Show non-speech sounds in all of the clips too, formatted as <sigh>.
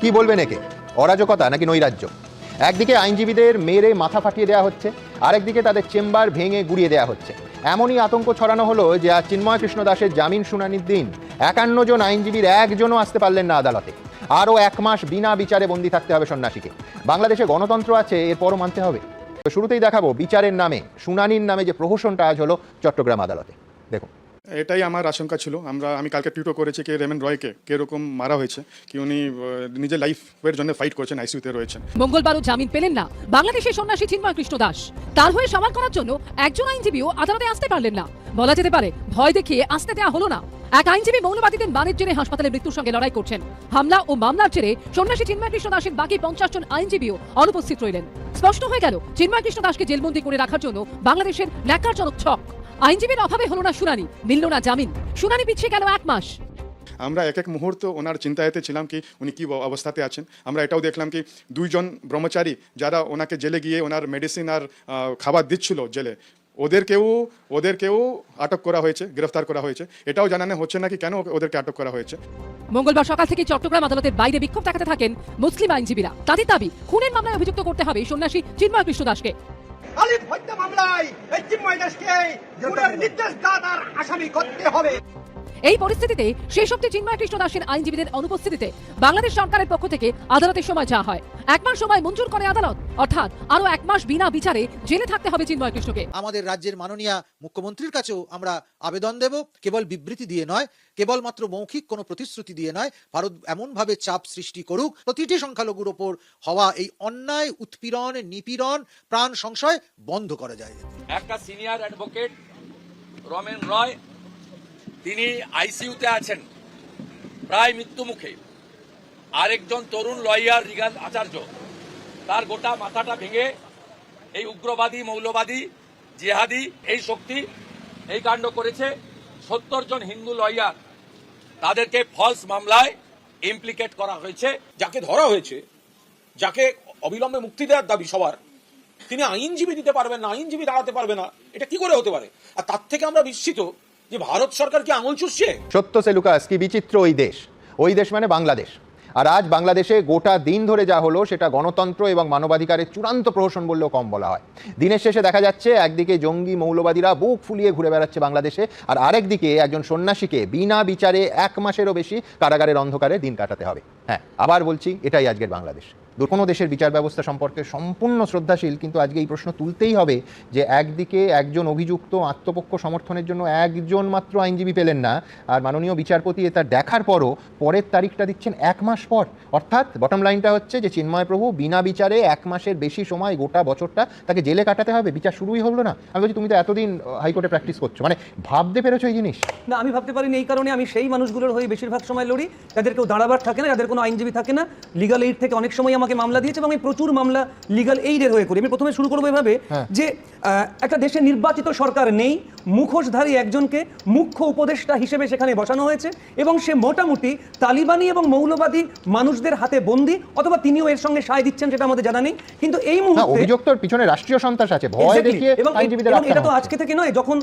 কি বলবেন একে? অরাজকতা নাকি নৈরাজ্য? একদিকে আইনজীবীদের মেরে মাথা ফাটিয়ে দেওয়া হচ্ছে, আরেকদিকে তাদের চেম্বার ভেঙে গুড়িয়ে দেওয়া হচ্ছে। এমনই আতঙ্ক ছড়ানো হলো যে আজ চিন্ময় কৃষ্ণ দাসের জামিন শুনানির দিন। একান্ন জন আইনজীবীর একজনও আসতে পারলেন না আদালতে। আরও এক মাস বিনা বিচারে বন্দি থাকতে হবে সন্ন্যাসীকে। বাংলাদেশে গণতন্ত্র আছে, এরপরও মানতে হবে। শুরুতেই দেখাবো বিচারের নামে, শুনানির নামে যে প্রহসনটা আজ হলো চট্টগ্রাম আদালতে। দেখুন। এটাই আমার আশঙ্কা ছিল। আমরা, আমি কালকে টুইটও করেছি কে রেমেন রয়কে কীরকম মারা হয়েছে, কি উনি নিজের লাইফের জন্য ফাইট করছেন আইসিউতে রয়েছেন। মঙ্গলবারও জামিন পেলেন না। বাংলাদেশের সন্ন্যাসী চিন্ময় কৃষ্ণ দাস। তার হয়ে সামাল করার জন্য একজন আইনজীবীও আদালতে আসতে পারলেন না। বলা যেতে পারে, ভয় দেখিয়ে আসতে দেওয়া হলো না। এক আইনজীবী মৌলবাদীদের মানের জেরে হাসপাতালে মৃত্যুর সঙ্গে লড়াই করছেন। হামলা ও মামলার জেরে সন্ন্যাসী চিন্ময় কৃষ্ণ দাসের বাকি পঞ্চাশ জন আইনজীবীও অনুপস্থিত রইলেন। স্পষ্ট হয়ে গেল চিন্ময় কৃষ্ণ দাসকে জেলবন্দি করে রাখার জন্য বাংলাদেশের ন্যাকারজনক ছক। আইনজীবীর অভাবে হলো না শুনানি মিলল না জামিন। শুনানি পিছিয়ে গেল এক মাস। আমরা এক এক মুহূর্ত ওনার চিন্তায়তে ছিলাম কি উনি কী অবস্থাতে আছেন। আমরা এটাও দেখলাম কি দুইজন ব্রহ্মচারী যারা ওনাকে জেলে গিয়ে ওনার মেডিসিন আর খাবার দিচ্ছিল জেলে ওদেরকেও ওদেরকেও আটক করা হয়েছে গ্রেফতার করা হয়েছে। এটাও জানানো হচ্ছে না কি কেন ওদেরকে আটক করা হয়েছে? মঙ্গলবার সকাল থেকে চট্টগ্রাম আদালতের বাইরে বিক্ষোভ দেখাতে থাকেন মুসলিম আইনজীবীরা। তাদের দাবি খুনের মামলায় অভিযুক্ত করতে হবে সন্ন্যাসী চিন্ময় কৃষ্ণ দাসকে। আলিফ হত্যা মামলায় এই চিন্ময় দাসকে খুনের নির্দেশ দাতার আসামি করতে হবে। এই পরিস্থিতিতে শেষ অব্দি চিন্ময় কৃষ্ণ দাসের আইনজীবীদের অনুপস্থিতিতে বাংলাদেশ সরকারের পক্ষ থেকে আদালতের সময় চাওয়া হয়। এক মাস সময় মঞ্জুর করে আদালত অর্থাৎ আরও এক মাস বিনা বিচারে জেলে থাকতে হবে চিন্ময় কৃষ্ণকে আমাদের রাজ্যের মাননীয় মুখ্যমন্ত্রীর কাছেও আমরা আবেদন দেব কেবল বিবৃতি দিয়ে নয় কেবলমাত্র মৌখিক কোনো প্রতিশ্রুতি দিয়ে নয় ভারত এমনভাবে চাপ সৃষ্টি করুক প্রতিটি সংখ্যালঘুর ওপর হওয়া এই অন্যায় উৎপীড়ন নিপীড়ন প্রাণ সংশয় বন্ধ করা যায়। একটা সিনিয়র অ্যাডভোকেট রমেন রয় তিনি আইসিইউতে আছেন। প্রায় মৃত্যু মুখে আরেকজন তরুণ লয়ার রিগাল আচার্য। তার গোটা মাথাটা ভেঙে এই উগ্রবাদী, মৌলবাদী, জিহাদি এই শক্তি এই কাণ্ড করেছে সত্তর জন হিন্দু লয়ার। তাদেরকে ফলস মামলায় ইমপ্লিকেট করা হয়েছে। যাকে ধরা হয়েছে, যাকে অবিলম্বে মুক্তি দেওয়ার দাবি সবার, তিনি আইনজীবী দিতে পারবেন না, আইনজীবী দাঁড়াতে পারবে না। এটা কি করে হতে পারে? আর তার থেকে আমরা বিস্মিত যে ভারত সরকার কি আঙুল চুষছে? সত্য সেলুকাস কি বিচিত্র ওই দেশ। ওই দেশ মানে বাংলাদেশ। আর আজ বাংলাদেশে গোটা দিন ধরে যা হলো, সেটা গণতন্ত্র এবং মানবাধিকারের চূড়ান্ত প্রহসন বললেও কম বলা হয়। দিনের শেষে দেখা যাচ্ছে, একদিকে জঙ্গি মৌলবাদীরা বুক ফুলিয়ে ঘুরে বেড়াচ্ছে বাংলাদেশে, আর আরেকদিকে একজন সন্ন্যাসীকে বিনা বিচারে এক মাসেরও বেশি কারাগারের অন্ধকারে দিন কাটাতে হবে। হ্যাঁ আবার বলছি, এটাই আজকের বাংলাদেশ। কোনো দেশের বিচার ব্যবস্থা সম্পর্কে সম্পূর্ণ শ্রদ্ধাশীল, কিন্তু আজকে এই প্রশ্ন তুলতেই হবে যে একদিকে একজন অভিযুক্ত আত্মপক্ষ সমর্থনের জন্য একজন মাত্র আইনজীবী পেলেন না, আর মাননীয় বিচারপতি এটা দেখার পরও পরের তারিখটা দিচ্ছেন এক মাস পর। অর্থাৎ বটম লাইনটা হচ্ছে যে চিন্ময় প্রভু বিনা বিচারে এক মাসের বেশি সময় গোটা বছরটা তাকে জেলে কাটাতে হবে, বিচার শুরুই হলো না। আমি বলছি, তুমি তো এতদিন হাইকোর্টে প্র্যাকটিস করছ মানে ভাবতে পেরেছ এই জিনিস? না, আমি ভাবতে পারিনি এই কারণে আমি সেই মানুষগুলোর হয়ে বেশিরভাগ সময় লড়ি, যাদের কেউ দাঁড়াবার থাকে না, যাদের কোনো আইনজীবী থাকে না লিগাল এইড থেকে অনেক সময় আমাকে মামলা দিয়েছে এবং আমি প্রচুর মামলা লিগাল এইডের হয়ে করি। আমি প্রথমে শুরু করব এভাবে যে আহ, একটা দেশে নির্বাচিত সরকার নেই মুখোশধারী একজনকে মুখ্য উপদেষ্টা হিসেবে সেখানে বসানো হয়েছে এবং সে মোটামুটি তালিবানি এবং মৌলবাদী মানুষদের হাতে বন্দি অথবা তিনিও এর সঙ্গে সায় দিচ্ছেন সেটা আমাদের জানা নেই। কিন্তু এই মুহূর্তে অভিযুক্তর পিছনে রাষ্ট্রীয় সন্ত্রাস আছে। ভয় দেখিয়ে এবং এটা তো আজকে থেকে নয় যখন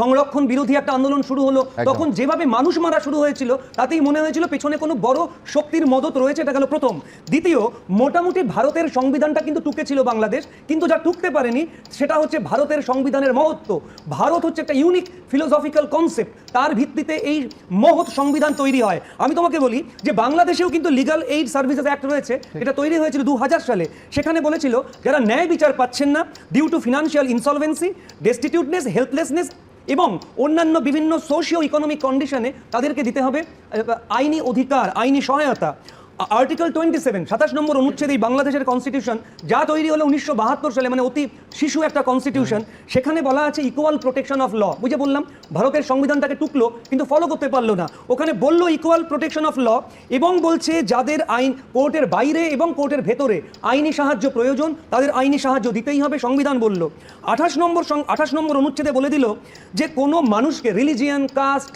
সংরক্ষণ বিরোধী একটা আন্দোলন শুরু হলো তখন যেভাবে মানুষ মারা শুরু হয়েছিল তাতেই মনে হয়েছিল পেছনে কোনো বড় শক্তির মদত রয়েছে এটা গেল প্রথম। দ্বিতীয় মোটামুটি ভারতের সংবিধানটা কিন্তু টুকে ছিল বাংলাদেশ কিন্তু যা টুকতে পারেনি সেটা হচ্ছে ভারতের সংবিধানের মহত্ব। ভারত হচ্ছে একটা ইউনিক ফিলোসফিক্যাল কনসেপ্ট তার ভিত্তিতে এই মহৎ সংবিধান তৈরি হয়। আমি তোমাকে বলি যে বাংলাদেশেও কিন্তু লিগাল এইড সার্ভিসেস অ্যাক্ট রয়েছে এটা তৈরি হয়েছিল দু হাজার সালে। সেখানে বলেছিল যারা ন্যায় বিচার পাচ্ছেন না due to financial insolvency destituteness helplessness এবং অন্যান্য বিভিন্ন সোশিও ইকোনমিক কন্ডিশনে তাদেরকে দিতে হবে আইনি অধিকার আইনি সহায়তা। আর্টিকেল টোয়েন্টি সেভেন সাতাশ নম্বর অনুচ্ছেদ এই বাংলাদেশের কনস্টিটিউশন যা তৈরি হলো উনিশশো বাহাত্তর সালে মানে অতি শিশু একটা কনস্টিটিউশন সেখানে বলা আছে ইকুয়াল প্রোটেকশন অফ ল বুঝে বললাম ভারতের সংবিধানটাকে টুকলো কিন্তু ফলো করতে পারল না। ওখানে বলল ইকুয়াল প্রোটেকশন অফ ল এবং বলছে যাদের আইন কোর্টের বাইরে এবং কোর্টের ভেতরে আইনি সাহায্য প্রয়োজন তাদের আইনি সাহায্য দিতেই হবে সংবিধান বলল। আঠাশ নম্বর আঠাশ নম্বর অনুচ্ছেদে বলে দিল যে কোনো মানুষকে রিলিজিয়ান কাস্ট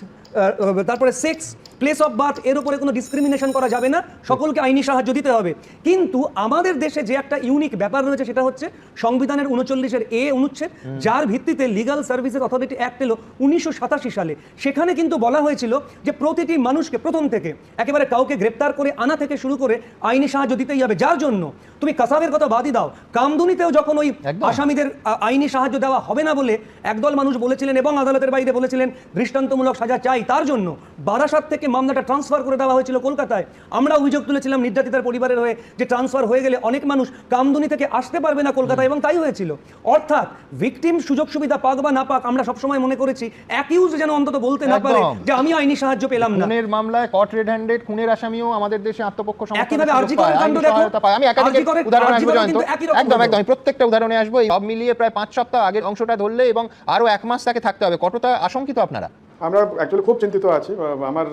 তারপরে সেক্স প্লেস অফ বার্থ এর উপরে কোনো ডিসক্রিমিনেশন করা যাবে না। সকলকে আইনি সাহায্য দিতে হবে। কিন্তু আমাদের দেশে যে একটা ইউনিক ব্যাপার রয়েছে সেটা হচ্ছে সংবিধানের উনচল্লিশের এ অনুচ্ছেদ যার ভিত্তিতে লিগাল সার্ভিসেস অথরিটি অ্যাক্ট এলো উনিশশো সাতাশি সালে। সেখানে কিন্তু বলা হয়েছিল যে প্রতিটি মানুষকে প্রথম থেকে একেবারে কাউকে গ্রেপ্তার করে আনা থেকে শুরু করে আইনি সাহায্য দিতেই হবে। যার জন্য তুমি কাসাবের কথা বাদই দাও। কামদুনিতেও যখন ওই আসামিদের আইনি সাহায্য দেওয়া হবে না বলে একদল মানুষ বলেছিলেন এবং আদালতের বাইরে বলেছিলেন দৃষ্টান্তমূলক সাজা চাই। তার জন্য বারাসাত থেকে মামলাটা ট্রান্সফার করে দেওয়া হয়েছিল কলকাতায়। আমরা অভিযোগ তুলেছিলাম নির্যাতিতার পরিবারের হয়ে যে ট্রান্সফার হয়ে গেলে অনেক মানুষ কামদুনি থেকে আসতে পারবে না কলকাতায় এবং তাই হয়েছিল। অর্থাৎ ভিকটিম সুযোগ সুবিধা পাক বা না পাক আমরা সবসময় মনে করেছি অ্যাকিউজ যেন অন্তত বলতে না পারে যে আমি আইনি সাহায্য পেলাম না। খুনের মামলায় কট রেড হ্যান্ডেড খুনের আসামিও আমাদের দেশে আত্মপক্ষ সমর্থনের একইভাবে আরজি পায়, কাণ্ড দেখো। আমি একাধিক উদাহরণ আসব জয়ন্ত। কিন্তু একদম একদম। প্রত্যেকটা উদাহরণে আসব এই সব মিলিয়ে প্রায় পাঁচ সপ্তাহ আগের অংশটা ধরলে এবং আরও এক মাস তাকে থাকতে হবে। কতটা আশঙ্কিত আপনারা? আমরা অ্যাকচুয়ালি খুব চিন্তিত আছি আমার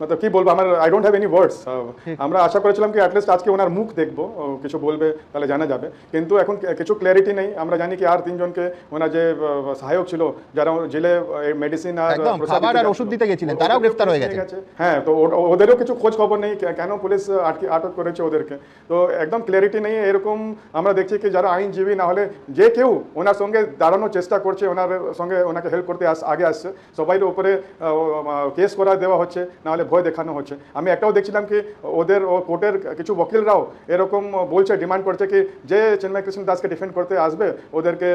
মতলব কি বলব আমার I don't have any words আমরা আশা করেছিলাম কি অ্যাটলিস্ট আজকে ওনার মুখ দেখব কিছু বলবে তাহলে জানা যাবে। কিন্তু এখন কিছু ক্ল্যারিটি নেই আমরা জানি কি আর তিনজনকে ওনার যে সহায়ক ছিল যারা জেলে মেডিসিন আর ওষুধ দিতে গেছিলেন, তারাও গ্রেফতার হয়ে গেছে। হ্যাঁ তো ওদেরও কিছু খোঁজ খবর নেই কেন পুলিশ আটকে আটক করেছে ওদেরকে? তো একদম ক্ল্যারিটি নেই এরকম আমরা দেখছি কি যারা আইনজীবী না হলে যে কেউ ওনার সঙ্গে দাঁড়ানোর চেষ্টা করছে ওনার সঙ্গে ওনাকে হেল্প করতে আস আগে আসছে সবাই উপরে কেস করা দেওয়া হচ্ছে না হলে ভয় দেখানো হচ্ছে। আমি একটাও দেখছিলাম কি ওদের ও কোর্টের কিছু বকিলরাও এরকম বলছে ডিমান্ড করছে কি যে চিন্ময় কৃষ্ণ দাসকে ডিফেন্ড করতে আসবে ওদেরকে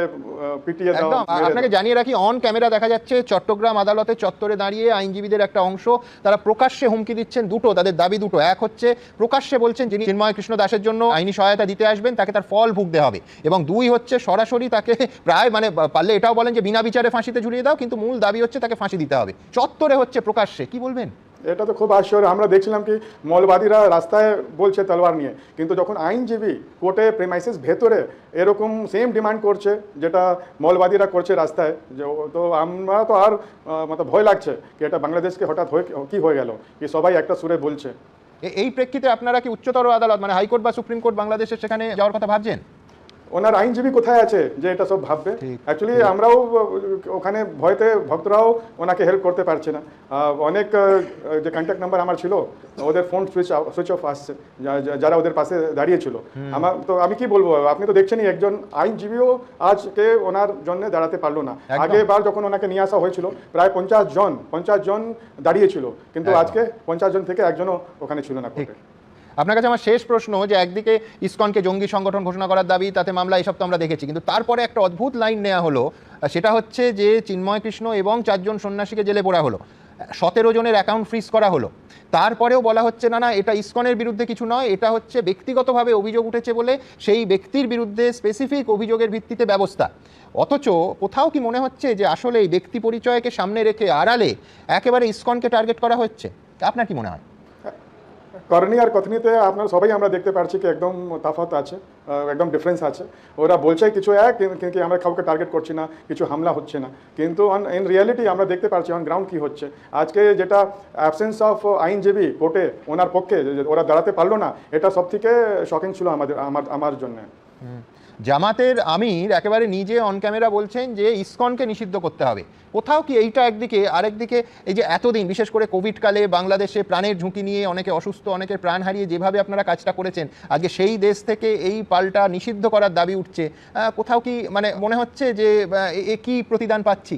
পিটিয়ে দাও আপনাকে জানিয়ে রাখি অন ক্যামেরা দেখা যাচ্ছে চট্টগ্রাম আদালতে চত্বরে দাঁড়িয়ে আইনজীবীদের একটা অংশ তারা প্রকাশ্যে হুমকি দিচ্ছেন দুটো তাদের দাবি দুটো। এক হচ্ছে প্রকাশ্যে বলছেন যিনি চিন্ময় কৃষ্ণ দাসের জন্য আইনি সহায়তা দিতে আসবেন তাকে তার ফল ভুগতে হবে। এবং দুই হচ্ছে সরাসরি তাকে প্রায় মানে পারলে এটাও বলেন যে বিনা বিচারে ফাঁসিতে ঝুলিয়ে দাও কিন্তু মূল দাবি হচ্ছে তাকে ফাঁসি দিতে হবে। চত্বরে হচ্ছে প্রকাশ্যে কি বলবেন? এটা তো খুব আশ্চর্য। আমরা দেখছিলাম কি মলবাদীরা রাস্তায় বলছে তলোয়ার নিয়ে। কিন্তু যখন আইনজীবী কোর্টে প্রেমাইসিস ভেতরে এরকম সেম ডিমান্ড করছে যেটা মলবাদীরা করছে রাস্তায় যে তো আমরা তো আর মতো ভয় লাগছে কি এটা বাংলাদেশকে হঠাৎ হয়ে কি হয়ে গেল? কি সবাই একটা সুরে বলছে? এই প্রেক্ষিতে আপনারা কি উচ্চতর আদালত মানে হাইকোর্ট বা সুপ্রিম কোর্ট বাংলাদেশের সেখানে যাওয়ার কথা ভাবছেন? ওনার আইনজীবী কোথায় আছে যে এটা সব ভাববে? অ্যাকচুয়ালি আমরাও ওখানে ভয়তে ভক্তরাও ওনাকে হেল্প করতে পারছে না। অনেক যে কন্ট্যাক্ট নাম্বার আমার ছিল ওদের ফোন সুইচ সুইচ অফ আসছে যারা ওদের পাশে দাঁড়িয়েছিল। আমার তো আমি কি বলব আপনি তো দেখছেনই একজন আইনজীবীও আজকে ওনার জন্য দাঁড়াতে পারল না। আগেবার যখন ওনাকে নিয়ে আসা হয়েছিল প্রায় পঞ্চাশ জন পঞ্চাশ জন দাঁড়িয়েছিল। কিন্তু আজকে পঞ্চাশ জন থেকে একজনও ওখানে ছিল না কোর্টে আপনার কাছে আমার শেষ প্রশ্ন যে একদিকে ইসকনকে জঙ্গি সংগঠন ঘোষণা করার দাবি, তাতে মামলা, এসব তো আমরা দেখেছি। কিন্তু তারপরে একটা অদ্ভুত লাইন নেওয়া হলো, সেটা হচ্ছে যে চিন্ময় কৃষ্ণ এবং চারজন সন্ন্যাসীকে জেলে পোড়া হলো। সতেরো জনের অ্যাকাউন্ট ফ্রিজ করা হলো। তারপরেও বলা হচ্ছে, না না, এটা ইসকনের বিরুদ্ধে কিছু নয়, এটা হচ্ছে ব্যক্তিগতভাবে অভিযোগ উঠেছে বলে সেই ব্যক্তির বিরুদ্ধে স্পেসিফিক অভিযোগের ভিত্তিতে ব্যবস্থা। অথচ কোথাও কি মনে হচ্ছে যে আসলে এই ব্যক্তি পরিচয়কে সামনে রেখে আড়ালে একেবারে ইসকনকে টার্গেট করা হচ্ছে? আপনার কি মনে হয়? করণী আর কথনীতে আপনারা সবাই আমরা দেখতে পারছি কি একদম তাফাত আছে একদম ডিফারেন্স আছে। ওরা বলছে কিছু এক কিন- কিন্তু আমরা কাউকে টার্গেট করছি না, কিছু হামলা হচ্ছে না। কিন্তু অন ইন রিয়ালিটি আমরা দেখতে পারছি অন গ্রাউন্ড কি হচ্ছে। আজকে যেটা অ্যাবসেন্স অফ আইনজীবী কোর্টে ওনার পক্ষে ওরা দাঁড়াতে পারল না, এটা সব থেকে শকিং ছিল আমাদের, আমার আমার জন্য। জামাতের আমির একেবারে নিজে অন ক্যামেরা বলছেন যে ইসকনকে নিষিদ্ধ করতে হবে। কোথাও কি এইটা একদিকে আরেকদিকে এই যে এতদিন, বিশেষ করে কোভিডকালে বাংলাদেশে প্রাণের ঝুঁকি নিয়ে অনেকে অসুস্থ, অনেকের প্রাণ হারিয়ে যেভাবে আপনারা কাজটা করেছেন, আজকে সেই দেশ থেকে এই পাল্টা নিষিদ্ধ করার দাবি উঠছে কোথাও কি মানে মনে হচ্ছে যে এ- কী প্রতিদান পাচ্ছি?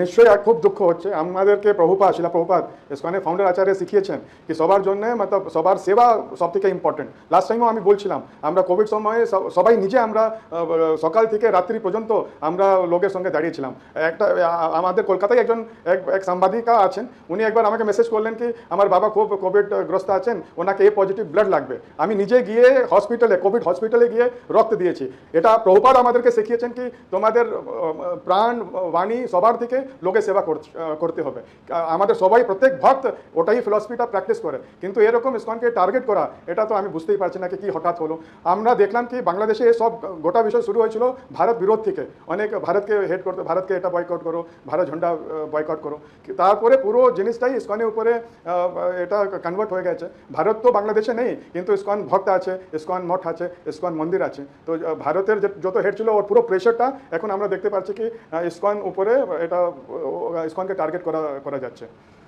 নিশ্চয়ই খুব দুঃখ হচ্ছে। আমাদেরকে প্রভুপাত শিলা প্রভুপাত ইসকনের ফাউন্ডার আচার্য শিখিয়েছেন কি সবার জন্য মতলব সবার সেবা সব থেকে ইম্পর্টেন্ট লাস্ট টাইমও আমি বলছিলাম, আমরা কোভিড সময়ে সবাই নিজে আমরা সকাল থেকে রাত্রি পর্যন্ত আমরা লোকের সঙ্গে দাঁড়িয়েছিলাম। একটা আমাদের কলকাতায় একজন, এক এক সাংবাদিকা আছেন, উনি একবার আমাকে মেসেজ করলেন কি, আমার বাবা খুব কোভিডগ্রস্ত আছেন, ওনাকে এ পজিটিভ ব্লাড লাগবে। আমি নিজে গিয়ে হসপিটালে কোভিড হসপিটালে গিয়ে রক্ত দিয়েছি। এটা প্রভুপাত আমাদেরকে শিখিয়েছেন কি, তোমাদের প্রাণ, বাণী সবার থেকে লোকের সেবা করতে হবে। আমাদের সবাই প্রত্যেক ভক্ত ওটাই ফিলসফিটা প্র্যাকটিস করে। কিন্তু এরকম ইসকনকে টার্গেট করা, এটা তো আমি বুঝতেই পারছি না কি হঠাৎ হলো। আমরা দেখলাম কি, বাংলাদেশে সব গোটা বিষয় শুরু হয়েছিল ভারত বিরোধ থেকে। অনেক ভারতকে হেড করতে, ভারতকে এটা বয়কট করো, ভারত ঝন্ডা বয়কট করো। তারপরে পুরো জিনিসটাই ইসকনের উপরে এটা কনভার্ট হয়ে গেছে। ভারত তো বাংলাদেশে নেই, কিন্তু ইসকন ভক্ত আছে, ইসকন মঠ আছে, ইসকন মন্দির আছে। তো ভারতের যত হেড ছিল ওর পুরো প্রেশারটা এখন আমরা দেখতে পাচ্ছি কি ইসকন উপরে এটা আহ, ইসকনকে টার্গেট করা করা যাচ্ছে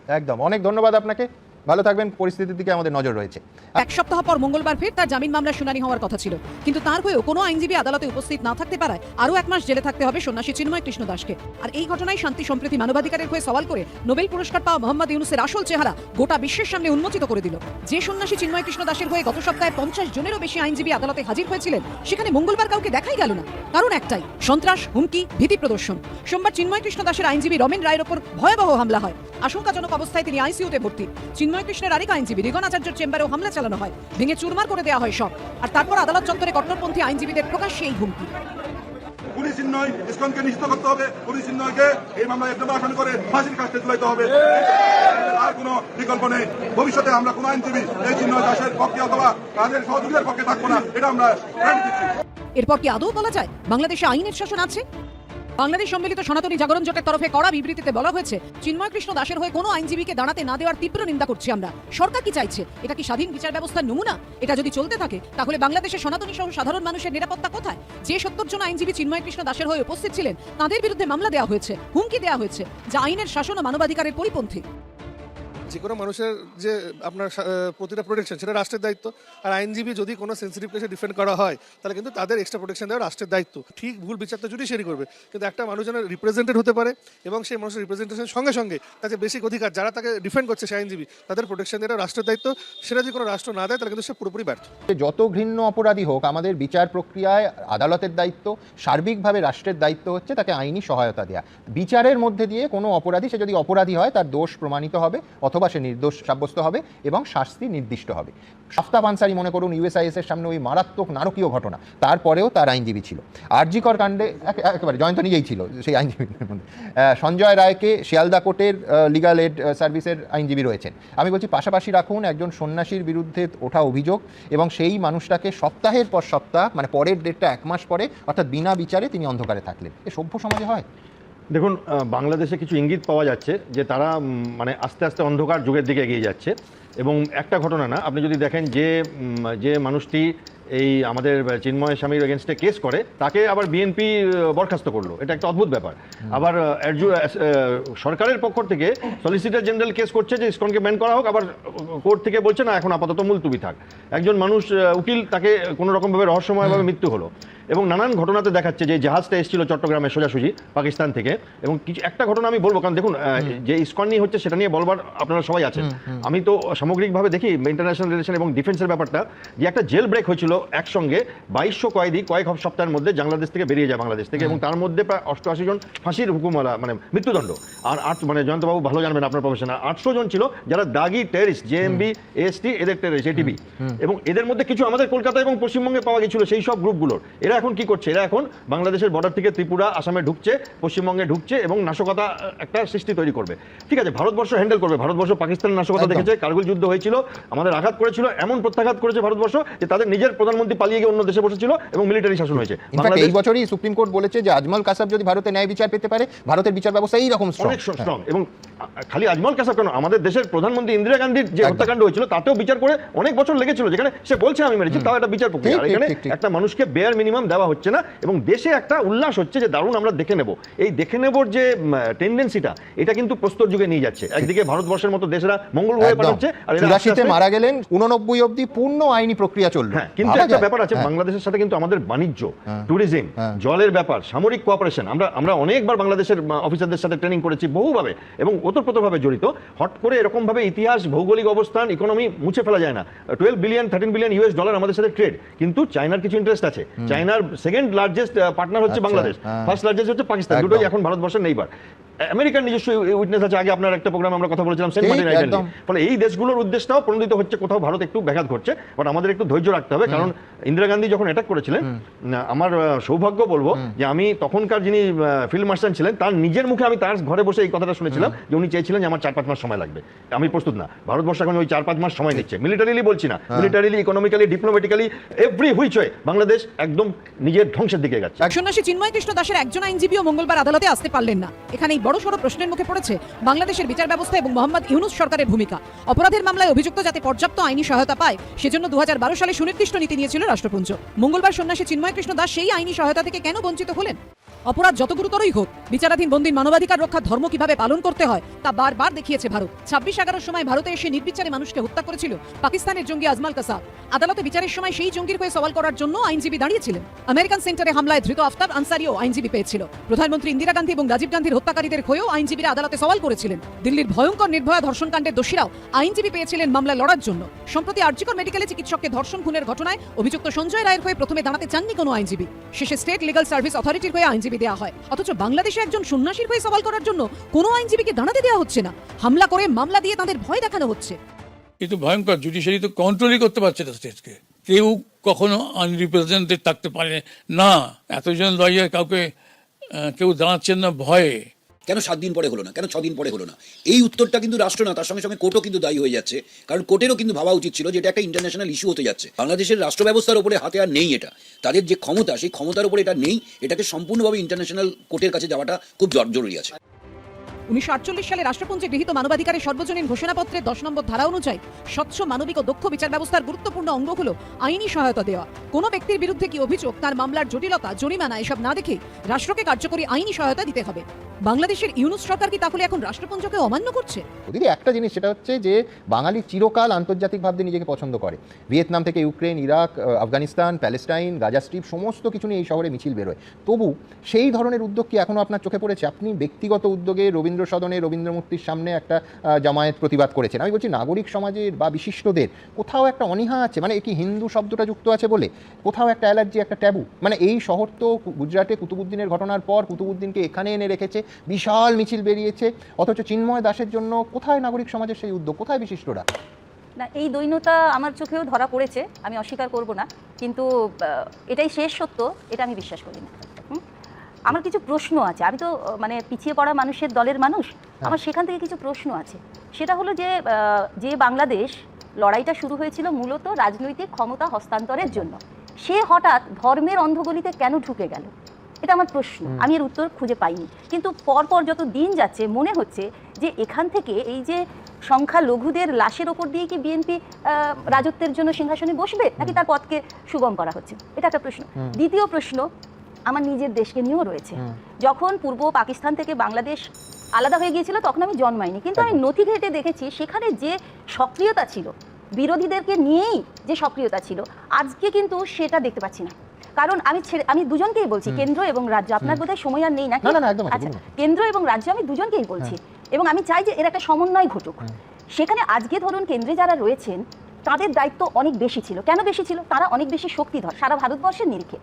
একদম অনেক ধন্যবাদ আপনাকে ভালো থাকবেন, পরিস্থিতির দিকে আমাদের নজর রয়েছে। এক সপ্তাহ পর মঙ্গলবার ফের তার জামিন মামলার শুনানি হওয়ার কথা ছিল। কিন্তু তার হয়েও কোনো আইনজীবী আদালতে উপস্থিত না থাকতে পারায় আরও এক মাস জেলে থাকতে হবে সন্ন্যাসী চিন্ময় কৃষ্ণ দাসকে। আর এই ঘটনায় শান্তি সম্প্রীতি মানবাধিকারের হয়ে সওয়াল করে নোবেল পুরস্কার পাওয়া মোহাম্মদ ইউনুসের আসল চেহারা গোটা বিশ্বের সামনে উন্মোচিত করে দিল। যে সন্ন্যাসী চিন্ময় কৃষ্ণ দাসের হয়ে গত সপ্তাহে পঞ্চাশ জনেরও বেশি আইনজীবী আদালতে হাজির হয়েছিলেন, সেখানে মঙ্গলবার কাউকে দেখাই গেল না। কারণ একটাই, সন্ত্রাস, হুমকি, ভীতি প্রদর্শন। সোমবার চিন্ময় কৃষ্ণ দাসের আইনজীবী রমেন রায়ের ওপর ভয়াবহ হামলা হয়। আশঙ্কাজনক অবস্থায় তিনি আইসিইউতে ভর্তি। চিন্ময় কৃষ্ণের আরেক আইনজীবী রিগন আচার্যের চেম্বারেও হামলা চালানো হয়। ভেঙে চুরমার করে দেওয়া হয় সব। আর তারপর আদালত চত্বরে কট্টরপন্থী আইনজীবীদের প্রকাশ্যে এই হুমকি। পুলিশ চিহ্নয় ইসকনকে নিশ্চিত করতে হবে। পুলিশ চিহ্নয়কে এই মামলায় একদম আসামি করে ফাঁসির কাছে তুলাইতে হবে। আর কোনো বিকল্প নেই। ভবিষ্যতে আমরা কোনো আইনজীবী এই চিহ্নয় দাসের পক্ষে অথবা তাদের সহযোগীদের পক্ষে থাকব না। এটা আমরা এরপর কি আদৌ বলা যায় বাংলাদেশে আইনের শাসন আছে? বাংলাদেশ সম্মিলিত সনাতনী জাগরণ জোটের তরফে করা বিবৃতিতে বলা হয়েছে চিন্ময় কৃষ্ণ দাসের হয়ে কোনো আইনজীবীকে দাঁড়াতে না দেওয়ার তীব্র নিন্দা করছি আমরা। সরকার কি চাইছে? এটা কি স্বাধীন বিচার ব্যবস্থার নমুনা? এটা যদি চলতে থাকে, তাহলে বাংলাদেশের সনাতনী সহ সাধারণ মানুষের নিরাপত্তা কোথায়? যে সত্তর জন আইনজীবী চিন্ময় কৃষ্ণ দাসের হয়ে উপস্থিত ছিলেন, তাদের বিরুদ্ধে মামলা দেওয়া হয়েছে, হুমকি দেওয়া হয়েছে, যা আইনের শাসন ও মানবাধিকারের পরিপন্থী। যে কোনো মানুষের যে আপনার প্রতিটা প্রোটেকশন সেটা রাষ্ট্রের দায়িত্ব। আর আইনজীবী যদি কোনো সেন্সিটিভ কেসে ডিফেন্ড করা হয়, তাহলে কিন্তু তাদের এক্সট্রা প্রোটেকশন দেওয়া রাষ্ট্রের দায়িত্ব। ঠিক ভুল বিচার তো জুডিশিয়ারি করবে, কিন্তু একটা মানুষ যেন রিপ্রেজেন্টেড হতে পারে এবং সেই মানুষের রিপ্রেজেন্টেশনের সঙ্গে সঙ্গে তাকে বেসিক অধিকার, যারা তাকে ডিফেন্ড করছে সেই আইনজীবী, তাদের প্রোটেকশন দেওয়া রাষ্ট্রের দায়িত্ব। সেটা যদি কোনো রাষ্ট্র না দেয়, তাহলে কিন্তু সে পুরোপুরি ব্যর্থ। যত ঘৃণ্য অপরাধী হোক, আমাদের বিচার প্রক্রিয়ায় আদালতের দায়িত্ব, সার্বিকভাবে রাষ্ট্রের দায়িত্ব হচ্ছে তাকে আইনি সহায়তা দেওয়া বিচারের মধ্যে দিয়ে কোনো অপরাধী, সে যদি অপরাধী হয়, তার দোষ প্রমাণিত হবে, অথবা সে নির্দোষ সাব্যস্ত হবে এবং শাস্তি নির্দিষ্ট হবে। সাফতা পানসারি মনে করুন ইউএসআইএস এর সামনে ওই মারাত্মক নারকীয় ঘটনা। তারপরেও তার আইনজীবী ছিল। আরজিকর কাণ্ডে একেবারে জয়ন্ত নিজেই ছিল, সেই আইনজীবীদের মধ্যে। সঞ্জয় রায়কে শিয়ালদা কোর্টের লিগাল এড সার্ভিসের আইনজীবী রয়েছেন। আমি বলছি পাশাপাশি রাখুন একজন সন্ন্যাসীর বিরুদ্ধে ওঠা অভিযোগ এবং সেই মানুষটাকে সপ্তাহের পর সপ্তাহ মানে পরের ডেটটা এক মাস পরে, অর্থাৎ বিনা বিচারে তিনি অন্ধকারে থাকলেন। এ সভ্য সমাজে হয়। দেখুন বাংলাদেশে কিছু ইঙ্গিত পাওয়া যাচ্ছে যে তারা মানে আস্তে আস্তে অন্ধকার যুগের দিকে এগিয়ে যাচ্ছে। এবং একটা ঘটনা না আপনি যদি দেখেন যে যে মানুষটি এই আমাদের চিন্ময় স্বামীর এগেনস্টে কেস করে তাকে আবার বিএনপি বরখাস্ত করল। এটা একটা অদ্ভুত ব্যাপার। আবার সরকারের পক্ষ থেকে সলিসিটর জেনারেল কেস করছে যে ইসকনকে ব্যান করা হোক আবার কোর্ট থেকে বলছে না এখন আপাতত মুলতুবি থাক। একজন মানুষ উকিল তাকে কোনো রকমভাবে রহস্যময়ভাবে মৃত্যু হলো। এবং নানান ঘটনাতে দেখাচ্ছে যে জাহাজটা এসেছিল চট্টগ্রামে সোজাসুজি পাকিস্তান থেকে। এবং কিছু একটা ঘটনা আমি বলব কারণ দেখুন যে ইসকন নিয়ে হচ্ছে সেটা নিয়ে বলবার আপনারা সবাই আছেন। আমি তো সামগ্রিকভাবে দেখি ইন্টারন্যাশনাল রিলেশন এবং ডিফেন্সের ব্যাপারটা যে একটা জেল ব্রেক হয়েছিল একসঙ্গে বাইশশো কয়েদি কয়েক সপ্তাহের মধ্যে বাংলাদেশ থেকে বেরিয়ে যায় বাংলাদেশ থেকে এবং তার মধ্যে প্রায় অষ্টআশি জন ফাঁসির হুকুমওয়ালা মানে মৃত্যুদণ্ড। আর আট মানে জয়ন্তবাবু ভালো জানবেন আপনার প্রফেশন আটশো জন ছিল যারা দাগি টেরিস্ট জেএমবি এসটি এদের টেরিস্ট এটিবি এবং এদের মধ্যে কিছু আমাদের কলকাতা এবং পশ্চিমবঙ্গে পাওয়া গেছিল সেই সব গ্রুপগুলোর এরা এখন কি করছে? এরা এখন বাংলাদেশের বর্ডার থেকে ত্রিপুরা আসামে ঢুকছে পশ্চিমবঙ্গে ঢুকছে এবং নাশকতা একটা সৃষ্টি তৈরি করবে। ঠিক আছে ভারতবর্ষ হ্যান্ডেল করবে। ভারতবর্ষ পাকিস্তানের নাশকতা দেখেছে কার্গিল যুদ্ধ হয়েছিল আমাদের আঘাত করেছিল এমন প্রত্যাঘাত করেছে ভারতবর্ষ যে তাদের নিজের প্রধানমন্ত্রী পালিয়ে গিয়ে অন্য দেশে বসেছিল এবং মিলিটারি শাসন হয়েছে। এই বছরই সুপ্রিম কোর্ট বলেছে যে আজমল কাসাব যদি ভারতে ন্যায় বিচার পেতে পারে ভারতের বিচার ব্যবস্থা এই রকম অনেক স্ট্রং এবং খালি আজমল কাসাব কেন? আমাদের দেশের প্রধানমন্ত্রী ইন্দিরা গান্ধীর যে হত্যাকাণ্ড হয়েছিল তাতেও বিচার করে অনেক বছর লেগেছিল যেখানে সে বলছে আমি মেরেছি তাও একটা বিচার প্রক্রিয়া। এখানে। একটা মানুষকে বেয়ার মিনিমাম দেওয়া হচ্ছে না এবং দেশে একটা উল্লাস হচ্ছে যে দারুণ আমরা দেখে নেব। এই দেখে নেবর যে টেন্ডেন্সিটা এটা কিন্তু প্রস্তর যুগে নিয়ে যাচ্ছে। একদিকে ভারতবর্ষের মতো দেশেরা মঙ্গল হয়ে পাঠাচ্ছে আর চুরাশিতে মারা গেলেন উননব্বই অব্দি পূর্ণ আইনি প্রক্রিয়া চলল। হ্যাঁ কিন্তু একটা ব্যাপার আছে হ্যাঁ। বাংলাদেশের সাথে কিন্তু আমাদের বাণিজ্য হ্যাঁ। ট্যুরিজম হ্যাঁ। জলের ব্যাপার সামরিক কোঅপারেশন আমরা আমরা অনেকবার বাংলাদেশের অফিসারদের সাথে ট্রেনিং করেছি বহুভাবে এবং ওতপ্রোতভাবে জড়িত। হট করে এরকম ভাবে ইতিহাস ভৌগোলিক অবস্থান ইকোনমি মুছে ফেলা যায় না। Twelve billion thirteen billion US dollar আমাদের সাথে ট্রেড কিন্তু চায়নার কিছু ইন্টারেস্ট আছে। চায়নার সেকেন্ড লার্জেস্ট পার্টনার হচ্ছে আচ্ছা, বাংলাদেশ। হ্যাঁ। ফার্স্ট লার্জেস্ট হচ্ছে পাকিস্তান দুটোই এখন ভারতবর্ষের নেইবার আমেরিকার নিজস্ব উইটনেস আছে আগে আপনার একটা প্রোগ্রামে আমরা কথা বলেছিলাম সেন্ট মার্টিন আইল্যান্ড ফলে এই দেশগুলোর উদ্দেশ্যটাও প্রণোদিত হচ্ছে কোথাও ভারত একটু ব্যাঘাত ঘটছে বাট আমাদের একটু ধৈর্য রাখতে হবে কারণ ইন্দিরা গান্ধী যখন অ্যাটাক করেছিলেন আমার সৌভাগ্য বলব যে আমি তখনকার যিনি ফিল্ড মার্শাল ছিলেন তার নিজের মুখে আমি তার ঘরে বসে এই কথাটা শুনেছিলাম যে উনি চেয়েছিলেন যে আমার চার পাঁচ মাস সময় লাগবে। আমি প্রস্তুত না। ভারতবর্ষ এখন ওই চার পাঁচ মাস সময় নিচ্ছে। মিলিটারিলি বলছি না। Militarily economically diplomatically every which way Bangladesh একদম নিজের ধ্বংসের দিকে যাচ্ছে সন্ন্যাসী চিন্ময় কৃষ্ণ দাসের একজন আইনজীবীও মঙ্গলবার আদালতে আসতে পারলেন না। এখানেই বড় সড় প্রশ্নের মুখে পড়েছে বাংলাদেশের বিচার ব্যবস্থা এবং মোহাম্মদ ইউনুস সরকারের ভূমিকা। অপরাধের মামলায় অভিযুক্ত যাতে পর্যাপ্ত আইনি সহায়তা পায়, সেজন্য দু হাজার বারো সালে সুনির্দিষ্ট নীতি নিয়েছিল রাষ্ট্রপুঞ্জ। মঙ্গলবার সন্ন্যাসী চিন্ময় কৃষ্ণ দাস সেই আইনি সহায়তা থেকে কেন বঞ্চিত হলেন? অপরাধ যত গুরুতরই হোক, বিচারাধীন বন্দির মানবাধিকার রক্ষার ধর্ম কীভাবে পালন করতে হয়, তা বারবার দেখিয়েছে ভারত। ছাব্বিশ এগারোর সময় ভারতে এসে নির্বিচারে মানুষকে হত্যা করেছিল পাকিস্তানের জঙ্গি আজমাল কাসাব। আদালতে বিচারের সময় সেই জঙ্গির হয়ে সওয়াল করার জন্য আইনজীবী দাঁড়িয়েছিলেন। আমেরিকান সেন্টারে হামলায় ধৃত আফতাব আনসারিও আইনজীবী পেয়েছিল। প্রধানমন্ত্রী ইন্দিরা গান্ধী এবং রাজীব গান্ধীর হত্যাকারীদের হয়েও আইনজীবীরা আদালতে সওয়াল করেছিলেন। দিল্লির ভয়ঙ্কর নির্ভয়া ধর্ষণকাণ্ডের দোষীরাও আইনজীবী পেয়েছিলেন মামলায় লড়ার জন্য। সম্প্রতি আর্জিকর মেডিকেলে চিকিৎসককে ধর্ষণ খুনের ঘটনায় অভিযুক্ত সঞ্জয় রায়ের হয়ে প্রথমে দাঁড়াতে চাননি কোনো আইনজীবী। শেষে স্টেট লিগাল সার্ভিস অথরিটির হয়ে আইনজীবী দেওয়া হয়। অথচ বাংলাদেশে একজন সন্ন্যাসীর হয়ে সওয়াল করার জন্য কোনো আইনজীবীকে দাঁড়াতে দেওয়া হচ্ছে না। হামলা করে, মামলা দিয়ে তাদের ভয় দেখানো হচ্ছে। কিন্তু ভয়ঙ্কর জুডিশিয়ারি তো কন্ট্রোলই করতে পারছে না স্টেটকে কেউ কখনো আনরিপ্রেজেন্টেড থাকতে পারে না। এতজন লয়ার কাউকে কেউ দাঁড়াচ্ছেন না ভয়ে। কেন সাত দিন পরে হলো না? কেন ছ দিন পরে হলো না? এই উত্তরটা কিন্তু রাষ্ট্র না, তার সঙ্গে সঙ্গে কোর্টও কিন্তু দায়ী হয়ে যাচ্ছে। কারণ কোর্টেরও কিন্তু ভাবা উচিত ছিল যে এটা একটা ইন্টারন্যাশনাল ইস্যু হতে যাচ্ছে। বাংলাদেশের রাষ্ট্র ব্যবস্থার উপরে হাতে আর নেই এটা। তাদের যে ক্ষমতা, সেই ক্ষমতার উপরে এটা নেই। এটাকে সম্পূর্ণভাবে ইন্টারন্যাশনাল কোর্টের কাছে যাওয়াটা খুব জর- জরুরি আছে। উনিশশো আটচল্লিশ সালে রাষ্ট্রপুঞ্জে গৃহীত মানবাধিকারের সর্বজনীন ঘোষণাপত্রের দশ নম্বর ধারা অনুযায়ী স্বচ্ছ মানবিক ও দক্ষ বিচার ব্যবস্থার গুরুত্বপূর্ণ অঙ্গ হল আইনি সহায়তা দেওয়া। কোনো ব্যক্তির বিরুদ্ধে কি অভিযোগ, তার মামলার জটিলতা, জরিমানা এসব না দেখে রাষ্ট্রকে কার্যকরী আইনি সহায়তা দিতে হবে। বাংলাদেশের ইউনুস সরকার কি তাহলে এখন রাষ্ট্রপুঞ্জকে অমান্য করছে? দিদি, একটা জিনিস সেটা হচ্ছে যে বাঙালি চিরকাল আন্তর্জাতিক ভাবতে নিজেকে পছন্দ করে। ভিয়েতনাম থেকে Ukraine, Iraq Afghanistan, Palestine, Gaza strip, সমস্ত কিছু নিয়ে এই শহরে মিছিল বেরোয়। তবু সেই ধরনের উদ্যোগ কি এখনও আপনার চোখে পড়েছে? আপনি ব্যক্তিগত উদ্যোগে রবীন্দ্র সদনে রবীন্দ্র মূর্তির সামনে একটা জামায়াত প্রতিবাদ করেছেন। আমি বলছি নাগরিক সমাজের বা বিশিষ্টদের কোথাও একটা অনীহা আছে? মানে কি হিন্দু শব্দটা যুক্ত আছে বলে? কোথাও একটা অ্যালার্জি, একটা ট্যাবু? মানে এই শহর তো গুজরাটে কুতুবুদ্দিনের ঘটনার পর কুতুবুদ্দিনকে এখানে এনে রেখেছে, বিশাল মিছিল বেরিয়েছে, অথচ চিন্ময় দাসের জন্য কোথায় নাগরিক সমাজের সেই উদ্যোগ? কোথায় বিশিষ্টরা? না, এই দৈন্যতা আমার চোখেও ধরা পড়েছে, আমি অস্বীকার করব না, কিন্তু এটাই শেষ সত্য, এটা আমি বিশ্বাস করি না? আমার কিছু প্রশ্ন আছে। আমি তো মানে পিছিয়ে পড়া মানুষের দলের মানুষ আমার সেখান থেকে কিছু প্রশ্ন আছে। সেটা হলো যে যে বাংলাদেশ লড়াইটা শুরু হয়েছিল মূলত রাজনৈতিক ক্ষমতা হস্তান্তরের জন্য সে হঠাৎ ধর্মের অন্ধগলিতে কেন ঢুকে গেল? এটা আমার প্রশ্ন। আমি এর উত্তর খুঁজে পাইনি। কিন্তু পরপর যত দিন যাচ্ছে মনে হচ্ছে যে এখান থেকে এই যে সংখ্যা লঘুদের লাশের ওপর দিয়ে কি বিএনপি রাজত্বের জন্য সিংহাসনে বসবে নাকি তার পথকে সুগম করা হচ্ছে? এটা একটা প্রশ্ন। দ্বিতীয় প্রশ্ন আমার নিজের দেশকে নিয়েও রয়েছে। যখন পূর্ব পাকিস্তান থেকে বাংলাদেশ আলাদা হয়ে গিয়েছিল তখন আমি জন্মাইনি। কিন্তু আমি নথি ঘেটে দেখেছি সেখানে যে সক্রিয়তা ছিল বিরোধীদেরকে নিয়েই যে সক্রিয়তা ছিল আজকে কিন্তু সেটা দেখতে পাচ্ছি না। কারণ আমি ছেড়ে আমি দুজনকেই বলছি কেন্দ্র এবং রাজ্য। আপনার বোধহয় সময় আর নেই না, আচ্ছা কেন্দ্র এবং রাজ্য আমি দুজনকেই বলছি। এবং আমি চাই যে এর একটা সমন্বয় ঘটুক। সেখানে আজকে ধরুন কেন্দ্রে যারা রয়েছেন তাদের দায়িত্ব অনেক বেশি ছিল। কেন বেশি ছিল? তারা অনেক বেশি শক্তিধর, সারা ভারতবর্ষের নিরিখে।